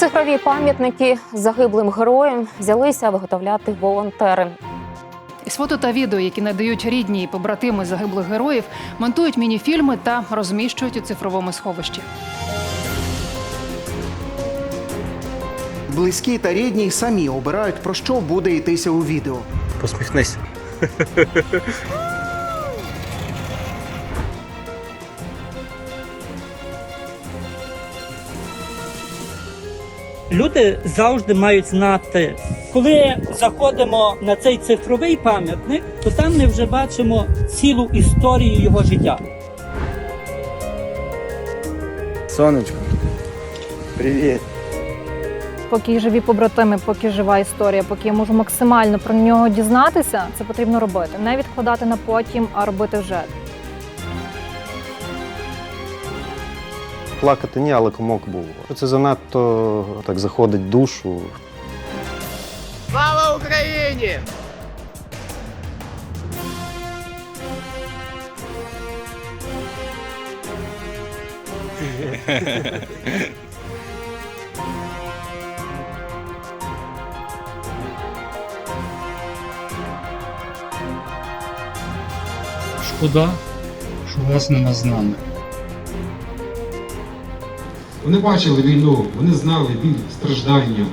Цифрові пам'ятники загиблим героям взялися виготовляти волонтери. Із фото та відео, які надають рідні і побратими загиблих героїв, монтують мініфільми та розміщують у цифровому сховищі. Близькі та рідні самі обирають про що буде йтися у відео. Посміхнись. Люди завжди мають знати, коли заходимо на цей цифровий пам'ятник, то там ми вже бачимо цілу історію його життя. Сонечко. Привіт. Поки живі побратими, поки жива історія, поки я можу максимально про нього дізнатися, це потрібно робити. Не відкладати на потім, а робити вже. Плакати ні, але комок був. Це занадто так заходить душу. Слава Україні! Шкода, що вас нема з нами. Вони бачили війну, вони знали біль, страждання.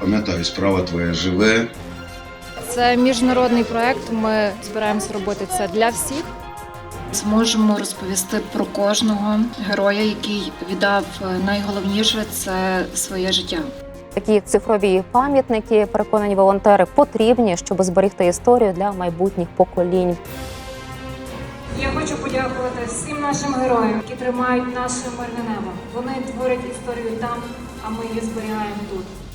Пам'ятаю, справа твоя живе. Це міжнародний проект. Ми збираємося робити це для всіх. Зможемо розповісти про кожного героя, який віддав е, найголовніше це своє життя. Такі цифрові пам'ятники, переконані волонтери, потрібні, щоб зберегти історію для майбутніх поколінь. Я хочу подякувати всім нашим героям, які тримають наше мирне небо. Вони творять історію там, а ми її зберігаємо тут.